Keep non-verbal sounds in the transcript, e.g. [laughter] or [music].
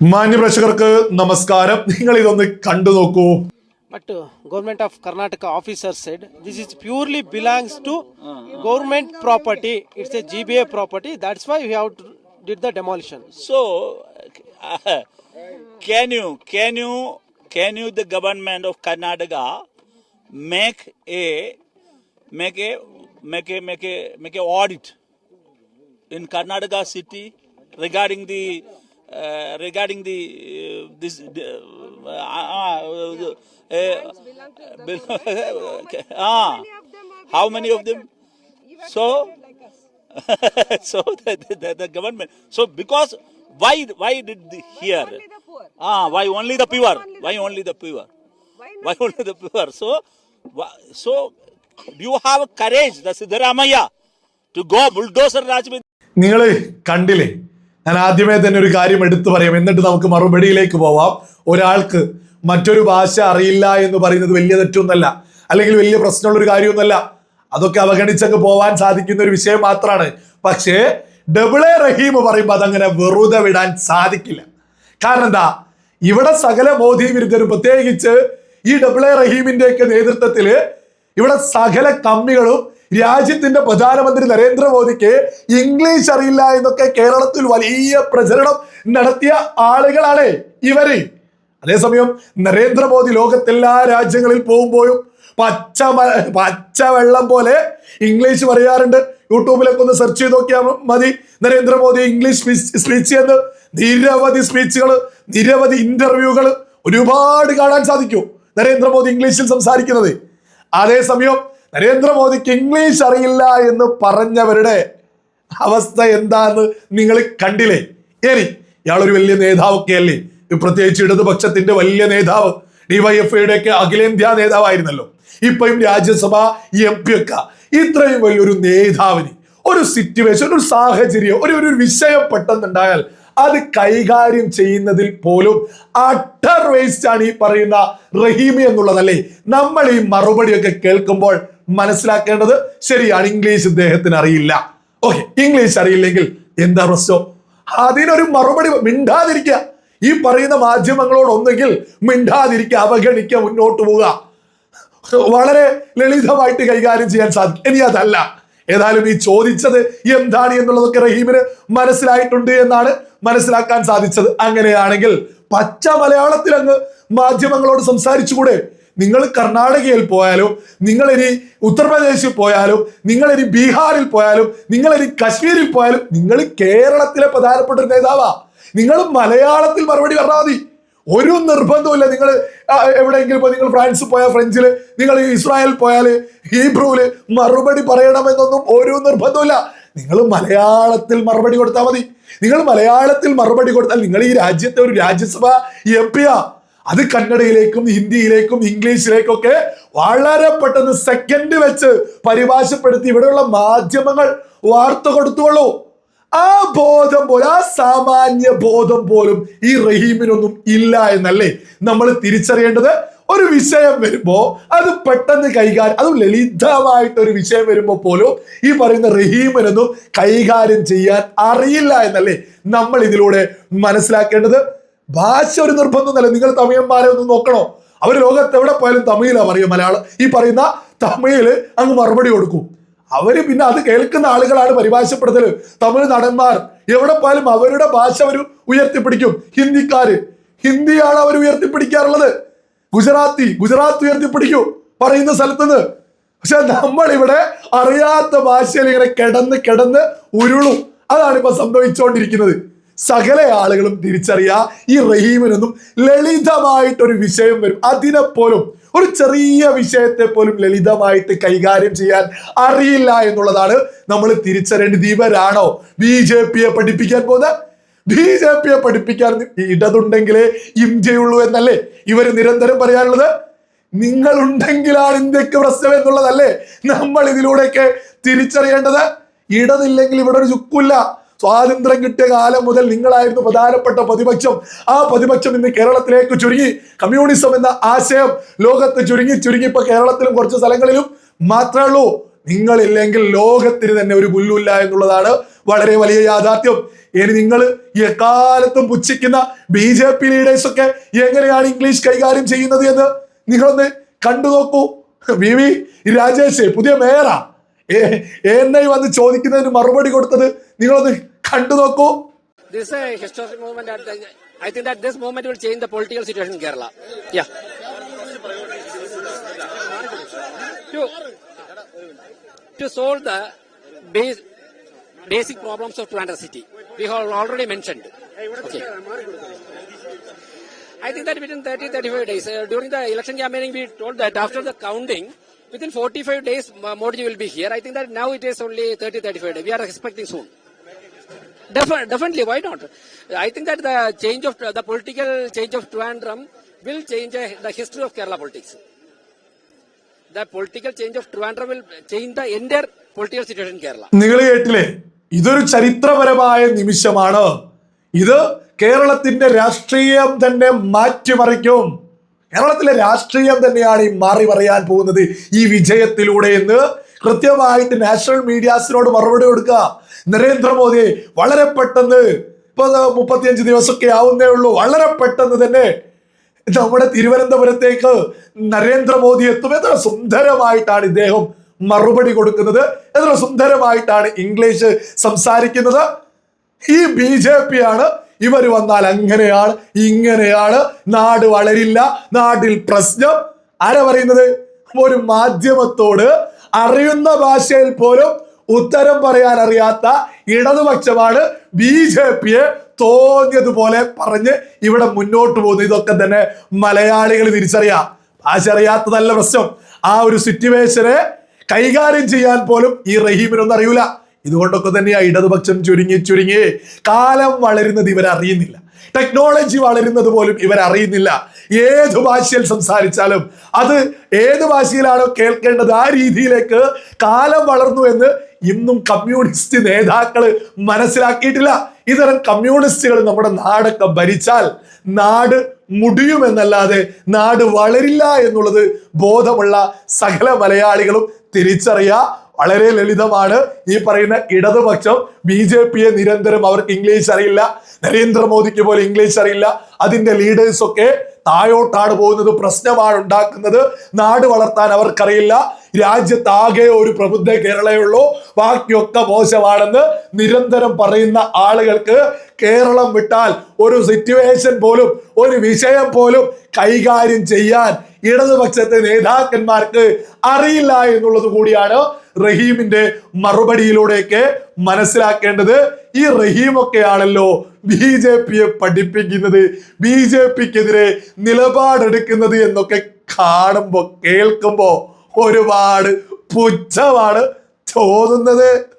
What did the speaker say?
മാന്യപ്രേക്ഷകർക്ക് നമസ്കാരം നിങ്ങൾ ഇതൊന്ന് കണ്ടു നോക്കൂ But government of Karnataka Karnataka officer said this is purely belongs to government property. It's a GBA property. That's why we have to did the demolition. So, uh, can you, can you, can you, the government of Karnataka, make a, make make a, make a, make a audit in Karnataka city regarding the, uh, regarding the uh, this, uh, uh, uh, [laughs] ah, how many of them? So, [laughs] so the, the, the government. So because why why did the here? Ah, why only the pure? Why only the pure? Why only the pure? So, wha- so do you have courage, the Siddharamaya, to go bulldozer Raj with നിങ്ങൾ കണ്ടില്ലേ ഞാൻ ആദ്യമേ തന്നെ ഒരു കാര്യം എടുത്തു പറയാം. എന്നിട്ട് നമുക്ക് മറുപടിയിലേക്ക് പോവാം. ഒരാൾക്ക് മറ്റൊരു ഭാഷ അറിയില്ല എന്ന് പറയുന്നത് വലിയ തെറ്റൊന്നല്ല. അല്ലെങ്കിൽ വലിയ പ്രശ്നമുള്ള ഒരു കാര്യമൊന്നുമല്ല അതൊക്കെ അവഗണിച്ചങ്ങ് പോവാൻ സാധിക്കുന്ന ഒരു വിഷയം മാത്രമാണ് പക്ഷേ ഡബിൾ എ റഹീം പറയുമ്പോൾ അതങ്ങനെ വെറുതെ വിടാൻ സാധിക്കില്ല. കാരണം എന്താ? ഇവിടെ സകല മോദി വിരുദ്ധരും പ്രത്യേകിച്ച് ഈ ഡബിൾ എ റഹീമിന്റെ ഒക്കെ നേതൃത്വത്തിൽ ഇവിടെ സകല കമ്മികളും രാജ്യത്തിന്റെ പ്രധാനമന്ത്രി നരേന്ദ്രമോദിക്ക് ഇംഗ്ലീഷ് അറിയില്ല എന്നൊക്കെ കേരളത്തിൽ വലിയ പ്രചരണം നടത്തിയ ആളുകളാണ് ഇവർ. അതേസമയം നരേന്ദ്രമോദി ലോകത്തെല്ലാ രാജ്യങ്ങളിൽ പോകുമ്പോഴും പച്ച പച്ച വെള്ളം പോലെ ഇംഗ്ലീഷ് പറയാറുണ്ട്. യൂട്യൂബിലൊക്കെ ഒന്ന് സെർച്ച് ചെയ്ത് നോക്കിയാൽ മതി. നരേന്ദ്രമോദി ഇംഗ്ലീഷ് സ്പീച്ച് എന്ന് നിരവധി സ്പീച്ചുകൾ നിരവധി ഇന്റർവ്യൂകൾ ഒരുപാട് കാണാൻ സാധിക്കും നരേന്ദ്രമോദി ഇംഗ്ലീഷിൽ സംസാരിക്കുന്നത്. അതേസമയം നരേന്ദ്രമോദിക്ക് ഇംഗ്ലീഷ് അറിയില്ല എന്ന് പറഞ്ഞവരുടെ അവസ്ഥ എന്താന്ന് നിങ്ങൾ കണ്ടില്ലേ? ഇനി ഇയാളൊരു വലിയ നേതാവൊക്കെ അല്ലേ പ്രത്യേകിച്ച് ഇടതുപക്ഷത്തിന്റെ വലിയ നേതാവ് ഡിവൈഎഫ്ഐയുടെ ഒക്കെ അഖിലേന്ത്യാ നേതാവായിരുന്നല്ലോ. ഇപ്പം രാജ്യസഭ എം പി ഒക്കെ ഇത്രയും വലിയൊരു നേതാവിന് ഒരു സിറ്റുവേഷൻ ഒരു സാഹചര്യം ഒരു ഒരു വിഷയം പെട്ടെന്നുണ്ടായാൽ അത് കൈകാര്യം ചെയ്യുന്നതിൽ പോലും അട്ടർ വേസ്റ്റ് ആണ് ഈ പറയുന്ന റഹീമി എന്നുള്ളതല്ലേ? നമ്മൾ ഈ മറുപടിയൊക്കെ കേൾക്കുമ്പോൾ മനസ്സിലാക്കേണ്ടത് ശരിയാണ് ഇംഗ്ലീഷ് ഇദ്ദേഹത്തിന് അറിയില്ല. ഓക്കെ ഇംഗ്ലീഷ് അറിയില്ലെങ്കിൽ എന്താ പ്രശ്നം? അതിനൊരു മറുപടി മിണ്ടാതിരിക്കുക. ഈ പറയുന്ന മാധ്യമങ്ങളോട് ഒന്നെങ്കിൽ മിണ്ടാതിരിക്കുക അവഗണിക്കുക മുന്നോട്ട് പോവുക. വളരെ ലളിതമായിട്ട് കൈകാര്യം ചെയ്യാൻ സാധിക്കും. ഇനി അതല്ല. ഏതായാലും ഈ ചോദിച്ചത് എന്താണ് എന്നുള്ളതൊക്കെ റഹീമിന് മനസ്സിലായിട്ടുണ്ട് എന്നാണ് മനസ്സിലാക്കാൻ സാധിച്ചത്. അങ്ങനെയാണെങ്കിൽ പച്ച മലയാളത്തിൽ അങ്ങ് മാധ്യമങ്ങളോട് സംസാരിച്ചുകൂടെ? നിങ്ങൾ കർണാടകയിൽ പോയാലും നിങ്ങൾ ഇനി ഉത്തർപ്രദേശിൽ പോയാലും നിങ്ങൾ ഇനി ബീഹാറിൽ പോയാലും നിങ്ങൾ ഇനി കശ്മീരിൽ പോയാലും നിങ്ങൾ കേരളത്തിലെ പ്രധാനപ്പെട്ട ഒരു നേതാവാ. നിങ്ങൾ മലയാളത്തിൽ മറുപടി പറഞ്ഞാൽ മതി. ഒരു നിർബന്ധമില്ല നിങ്ങൾ എവിടെയെങ്കിലും ഇപ്പോൾ നിങ്ങൾ ഫ്രാൻസ് പോയാൽ ഫ്രഞ്ചിൽ നിങ്ങൾ ഇസ്രായേൽ പോയാൽ ഹീബ്രുവിൽ മറുപടി പറയണമെന്നൊന്നും ഒരു നിർബന്ധമില്ല നിങ്ങൾ മലയാളത്തിൽ മറുപടി കൊടുത്താൽ മതി. നിങ്ങൾ മലയാളത്തിൽ മറുപടി കൊടുത്താൽ നിങ്ങൾ ഈ രാജ്യത്തെ ഒരു രാജ്യസഭ എം പിയാ. അത് കന്നഡയിലേക്കും ഹിന്ദിയിലേക്കും ഇംഗ്ലീഷിലേക്കൊക്കെ വളരെ പെട്ടെന്ന് സെക്കൻഡ് വെച്ച് പരിഭാഷപ്പെടുത്തി ഇവിടെയുള്ള മാധ്യമങ്ങൾ വാർത്ത കൊടുത്തുള്ളൂ ആ ബോധം പോലും ആ സാമാന്യ ബോധം പോലും ഈ റഹീമിനൊന്നും ഇല്ല എന്നല്ലേ നമ്മൾ തിരിച്ചറിയേണ്ടത്? ഒരു വിഷയം വരുമ്പോ അത് പെട്ടെന്ന് കൈകാര്യം അതും ലളിതമായിട്ട് ഒരു വിഷയം വരുമ്പോ പോലും ഈ പറയുന്ന റഹീമിനൊന്നും കൈകാര്യം ചെയ്യാൻ അറിയില്ല എന്നല്ലേ നമ്മൾ ഇതിലൂടെ മനസ്സിലാക്കേണ്ടത്. ഭാഷ ഒരു നിർബന്ധമൊന്നുമല്ല. നിങ്ങൾ തമിഴന്മാരെ ഒന്ന് നോക്കണോ? അവർ ലോകത്ത് എവിടെ പോയാലും തമിഴിലാ പറയും മലയാളം. ഈ പറയുന്ന തമിഴിൽ അങ്ങ് മറുപടി കൊടുക്കും. അവർ പിന്നെ അത് കേൾക്കുന്ന ആളുകളാണ് പരിഭാഷപ്പെടുത്തൽ തമിഴ് നടന്മാർ. എവിടെ പോയാലും അവരുടെ ഭാഷ അവർ ഉയർത്തിപ്പിടിക്കും. ഹിന്ദിക്കാര്. ഹിന്ദിയാണ് അവർ ഉയർത്തിപ്പിടിക്കാറുള്ളത്. ഗുജറാത്തി. ഗുജറാത്ത് ഉയർത്തിപ്പിടിക്കും പറയുന്ന സ്ഥലത്തുനിന്ന്. പക്ഷെ നമ്മൾ ഇവിടെ അറിയാത്ത ഭാഷയിൽ ഇങ്ങനെ കിടന്ന് കിടന്ന് ഉരുളും. അതാണ് ഇപ്പൊ സംഭവിച്ചുകൊണ്ടിരിക്കുന്നത് സകല ആളുകളും തിരിച്ചറിയാ ഈ റഹീമിനൊന്നും ലളിതമായിട്ടൊരു വിഷയം വരും. അതിനെ പോലും ഒരു ചെറിയ വിഷയത്തെ പോലും ലളിതമായിട്ട് കൈകാര്യം ചെയ്യാൻ അറിയില്ല എന്നുള്ളതാണ് നമ്മൾ തിരിച്ചറിയേണ്ടത് ഇവരാണോ ബി ജെ പിയെ പഠിപ്പിക്കാൻ പോകുന്നത് ബി ജെ പിയെ പഠിപ്പിക്കാൻ ഇടതുണ്ടെങ്കിലേ ഇന്ത്യയുള്ളൂ എന്നല്ലേ ഇവർ നിരന്തരം പറയാനുള്ളത് നിങ്ങൾ ഉണ്ടെങ്കിലാണ് ഇന്ത്യയ്ക്ക് പ്രശ്നം എന്നുള്ളതല്ലേ നമ്മൾ ഇതിലൂടെയൊക്കെ തിരിച്ചറിയേണ്ടത്? ഇടതില്ലെങ്കിൽ ഇവിടെ ഒരു ചുക്കില്ല സ്വാതന്ത്ര്യം കിട്ടിയ കാലം മുതൽ നിങ്ങളായിരുന്നു പ്രധാനപ്പെട്ട പ്രതിപക്ഷം. ആ പ്രതിപക്ഷം ഇന്ന് കേരളത്തിലേക്ക് ചുരുങ്ങി. കമ്മ്യൂണിസം എന്ന ആശയം ലോകത്ത് ചുരുങ്ങി ചുരുങ്ങി ഇപ്പൊ കേരളത്തിലും കുറച്ച് സ്ഥലങ്ങളിലും മാത്രമേ ഉള്ളൂ. നിങ്ങളില്ലെങ്കിൽ ലോകത്തിന് തന്നെ ഒരു പുല്ലുമില്ല എന്നുള്ളതാണ് വളരെ വലിയ യാഥാർത്ഥ്യം. ഇനി നിങ്ങൾ എക്കാലത്തും പുച്ഛിക്കുന്ന ബി ജെ പി ലീഡേഴ്സ് ഒക്കെ എങ്ങനെയാണ് ഇംഗ്ലീഷ് കൈകാര്യം ചെയ്യുന്നത് എന്ന് നിങ്ങളൊന്ന് കണ്ടു നോക്കൂ. വി വി രാജേഷ് പുതിയ മേയറാ ഐ വന്ന് ചോദിക്കുന്നതിന് മറുപടി കൊടുത്തത് നിങ്ങളൊന്ന് കണ്ടു നോക്കൂ This is a historic movement. At the, I think that this movement will change the political situation in Kerala. Yeah. To, to solve the base, basic problems of Trivandrum city, we have already mentioned. Okay. I think that within 30 35 days, uh, during the election campaigning, we told that after the counting, within 45 days, uh, Modi will be here. I think that now it is only 30 35 days. We are expecting soon. Defi- definitely, why not? I think that the change of the political change of Trivandrum will change uh, the history of Kerala politics. The political change of Trivandrum will change the entire political situation in Kerala. നിങ്ങൾ കേട്ടില്ലേ ഇതൊരു ചരിത്രപരമായ നിമിഷമാണ് ഇത് കേരളത്തിന്റെ രാഷ്ട്രീയം തന്നെ മാറ്റിമറിക്കും കേരളത്തിലെ രാഷ്ട്രീയം തന്നെയാണ് ഈ മാറി പറയാൻ പോകുന്നത്. ഈ വിജയത്തിലൂടെ എന്ന് കൃത്യമായിട്ട് നാഷണൽ മീഡിയാസിനോട് മറുപടി കൊടുക്കുക. നരേന്ദ്രമോദി വളരെ പെട്ടെന്ന് ഇപ്പൊ മുപ്പത്തിയഞ്ച് ദിവസമൊക്കെ ആവുന്നേ ഉള്ളൂ. വളരെ പെട്ടെന്ന് തന്നെ നമ്മുടെ തിരുവനന്തപുരത്തേക്ക് നരേന്ദ്രമോദി എത്തും. എത്ര സുന്ദരമായിട്ടാണ് ഇദ്ദേഹം മറുപടി കൊടുക്കുന്നത്. എത്ര സുന്ദരമായിട്ടാണ് ഇംഗ്ലീഷ് സംസാരിക്കുന്നത്. ഈ ബി ജെ പി ആണ് ഇവർ വന്നാൽ അങ്ങനെയാണ് ഇങ്ങനെയാണ് നാട് വളരില്ല നാട്ടിൽ പ്രശ്നം. ആരാ പറയുന്നത്? ഒരു മാധ്യമത്തോട് അറിയുന്ന ഭാഷയിൽ പോലും ഉത്തരം പറയാൻ അറിയാത്ത ഇടതുപക്ഷമാണ് ബി ജെ പിയെ തോന്നിയതുപോലെ പറഞ്ഞ് ഇവിടെ മുന്നോട്ട് പോകുന്നു ഇതൊക്കെ തന്നെ മലയാളികൾ തിരിച്ചറിയാം. ഭാഷ അറിയാത്തതല്ല പ്രശ്നം. ആ ഒരു സിറ്റുവേഷനെ കൈകാര്യം ചെയ്യാൻ പോലും ഈ റഹീമിനൊന്നും അറിയൂല. ഇതുകൊണ്ടൊക്കെ തന്നെയാ ഇടതുപക്ഷം ചുരുങ്ങി ചുരുങ്ങി കാലം വളരുന്നത് ഇവരറിയുന്നില്ല. ടെക്നോളജി വളരുന്നത് പോലും ഇവരറിയുന്നില്ല. ഏത് ഭാഷയിൽ സംസാരിച്ചാലും അത് ഏത് ഭാഷയിലാണോ കേൾക്കേണ്ടത് ആ രീതിയിലേക്ക് കാലം വളർന്നു എന്ന് ഇന്നും കമ്മ്യൂണിസ്റ്റ് നേതാക്കൾ മനസ്സിലാക്കിയിട്ടില്ല. ഇത്തരം കമ്മ്യൂണിസ്റ്റുകൾ നമ്മുടെ നാടൊക്കെ ഭരിച്ചാൽ നാട് മുടിയുമെന്നല്ലാതെ നാട് വളരില്ല എന്നുള്ളത് ബോധമുള്ള സകല മലയാളികളും തിരിച്ചറിയുക വളരെ ലളിതമാണ്. ഈ പറയുന്ന ഇടതുപക്ഷം ബി ജെ പിയെ നിരന്തരം അവർക്ക് ഇംഗ്ലീഷ് അറിയില്ല. നരേന്ദ്രമോദിക്ക് പോലും ഇംഗ്ലീഷ് അറിയില്ല. അതിന്റെ ലീഡേഴ്സ് ഒക്കെ താഴോട്ടാണ് പോകുന്നത് പ്രശ്നമാണ് ഉണ്ടാക്കുന്നത്. നാട് വളർത്താൻ അവർക്കറിയില്ല. രാജ്യത്താകെ ഒരു പ്രബുദ്ധ കേരളയുള്ളൂ ബാക്കിയൊക്കെ മോശമാണെന്ന് നിരന്തരം പറയുന്ന ആളുകൾക്ക് കേരളം വിട്ടാൽ ഒരു സിറ്റുവേഷൻ പോലും ഒരു വിഷയം പോലും കൈകാര്യം ചെയ്യാൻ ഇടതുപക്ഷത്തെ നേതാക്കന്മാർക്ക് അറിയില്ല എന്നുള്ളത് കൂടിയാണ് റഹീമിന്റെ മറുപടിയിലൂടെയൊക്കെ മനസ്സിലാക്കേണ്ടത് ഈ റഹീമൊക്കെയാണല്ലോ ബി ജെ പിയെ പഠിപ്പിക്കുന്നത്. ബി ജെ പിക്കെതിരെ നിലപാടെടുക്കുന്നത് എന്നൊക്കെ കാണുമ്പോ കേൾക്കുമ്പോ ഒരുപാട് പുച്ഛമാണ് തോന്നുന്നത്.